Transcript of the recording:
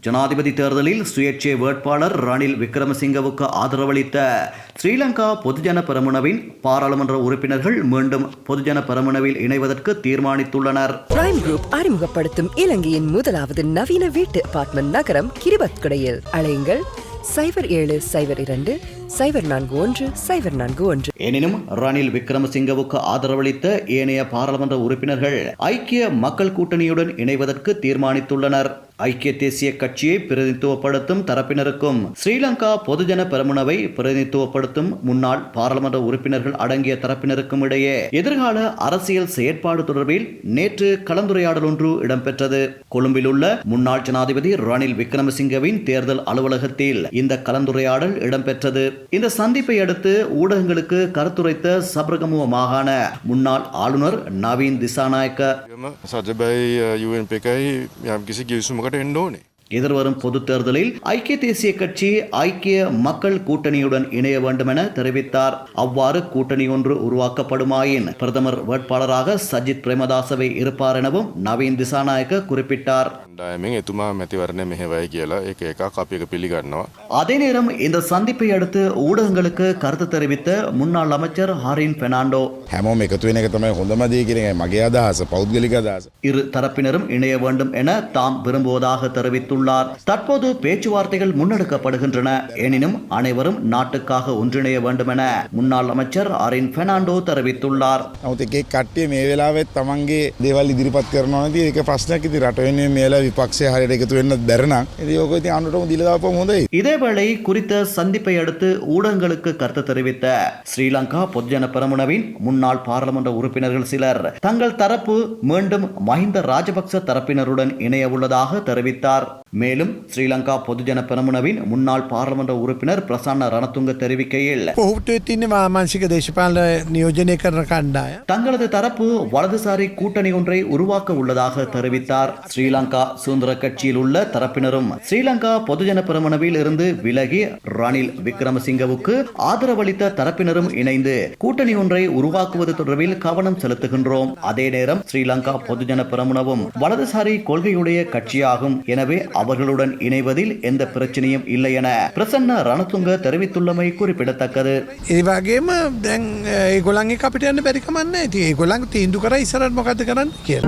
ஜனாதிபதி தேர்தலில் சுயேட்சை வேட்பாளர் ரணில் விக்ரமசிங்கவுக்கு ஆதரவளித்த ஸ்ரீலங்கா பொதுஜன பெரமுனவின் பாராளுமன்ற உறுப்பினர்கள் மீண்டும் பொதுஜன பெரமுனவில் இணைவதற்கு தீர்மானித்துள்ளனர். பிரைம் குரூப் அறிமுகப்படுத்தும் இலங்கையின் முதலாவது நவீன வீட்டு அபார்ட்மெண்ட் நகரம் கிரிபத்குடையில். அழையுங்கள் சைபர் ஏழு சைபர் இரண்டு சைபர் நான்கு ஒன்று சைபர் நான்கு ஒன்று. எனினும் ரணில் விக்ரமசிங்கவுக்கு ஆதரவளித்த ஏனைய பாராளுமன்ற உறுப்பினர்கள் ஐக்கிய மக்கள் கூட்டணியுடன் இணைவதற்கு தீர்மானித்துள்ளனர். ஐக்கிய தேசிய கட்சியை பிரதிநிதித்துவப்படுத்தும் தரப்பினருக்கும் ஸ்ரீலங்கா பொதுஜன பெருமுனவை பிரதிநிதித்துவப்படுத்தும் முன்னாள் பாராளுமன்ற உறுப்பினர்கள் அடங்கிய தரப்பினருக்கும் இடையே எதிர்கால அரசியல் செயற்பாடு தொடர்பில் நேற்று கலந்துரையாடல் ஒன்று இடம்பெற்றது. கொழும்பில் உள்ள முன்னாள் ஜனாதிபதி ரணில் விக்ரமசிங்கவின் தேர்தல் அலுவலகத்தில் இந்த கலந்துரையாடல் இடம்பெற்றது. இந்த சந்திப்பை அடுத்து ஊடகங்களுக்கு கருத்துரைத்த சபரகமுவ மாகாண முன்னாள் ஆளுநர் நவீன் திசாநாயக்க எதிர்வரும் பொது தேர்தலில் ஐக்கிய தேசிய கட்சி ஐக்கிய மக்கள் கூட்டணியுடன் இணைய வேண்டும் என தெரிவித்தார். அவ்வாறு கூட்டணி ஒன்று உருவாக்கப்படுமாயின் பிரதமர் வேட்பாளராக சஜித் பிரேமதாசவை இருப்பார் எனவும் நவீன் திசாநாயக்க குறிப்பிட்டார். ඩයමෙන් එතුමා මැතිවරණය මෙහෙවයි කියලා එක එකක් අපි එක පිළිගන්නවා. அதே நேரம் இந்த சந்திப்பை அடுத்து ஊடகங்களுக்கு கருத்து தெரிவித்த முன்னாள் அமைச்சர் ஹாரின் பெர்னாண்டோ හැමෝම එකතු වෙන එක තමයි හොඳම දේ කියන එකයි මගේ අදහස පෞද්ගලික අදහස. இரு தரப்பினரும் இணைய வேண்டும் என தாம் விரும்புவதாக தெரிவித்துள்ளார் தற்போது பேச்சுவார்த்தைகள் முன்னெடுக்கப்படுகின்றன எனினும் அனைவரும் நாட்டுக்காக ஒன்றிணைய வேண்டும் என முன்னாள் அமைச்சர் அரின் பெர்னாண்டோ தெரிவித்துள்ளார் නමුත් එකේ කට්ටිය මේ වෙලාවෙත් තමන්ගේ දේවල් ඉදිරිපත් කරනවා නැති ඒක ප්‍රශ්නයක් ඉතින් රට වෙනුවෙන් මේලා විපක්ෂය හරියට එකතු වෙන්න බැරනම් ඉතින් ඕක ඉතින් අනුරටම දීලා දාපුවම හොඳයි. இதேவேளை குறித்த சந்திப்பை அடுத்து ஊடகங்களுக்கு கருத்து தெரிவித்த ஸ்ரீலங்கா பொதுஜன பெரமுனவின் முன்னாள் பாராளுமன்ற உறுப்பினர்கள் சிலர் தங்கள் தரப்பு மீண்டும் மஹிந்த ராஜபக்ச தரப்பினருடன் இணைய உள்ளதாக தெரிவித்தார் மேலும் ஸ்ரீலங்கா பொதுஜன பெரமுனவின் முன்னாள் பாராளுமன்ற உறுப்பினர் பிரசன்ன ரணத்துங்க தெரிவிக்கையில் தங்களது தரப்பு வலதுசாரி கூட்டணி ஒன்றை உருவாக்க உள்ளதாக தெரிவித்தார். ஸ்ரீலங்கா சுதந்திர கட்சியில் உள்ள தரப்பினரும் ஸ்ரீலங்கா பொதுஜன பெரமுனவில் இருந்து விலகி ரணில் விக்ரமசிங்கவுக்கு ஆதரவளித்த தரப்பினரும் இணைந்து கூட்டணி ஒன்றை உருவாக்குவது தொடர்பில் கவனம் செலுத்துகின்றோம். அதே நேரம் ஸ்ரீலங்கா பொதுஜன பெரமுனவும் வலதுசாரி கொள்கையுடைய கட்சியாகும். எனவே அவர்களுடன் இணைவதில் எந்த பிரச்சனையும் இல்லை என பிரசன்ன ரணதுங்க தெரிவித்துள்ளமை குறிப்பிடத்தக்கது ඒවගේම දැන් ඒගොලන්ගේ අපිට යන්න බැරිකමන්න ඇති ඒගොලන් තීන්දු කර ඉසරත් මොකද කරන්න කියල.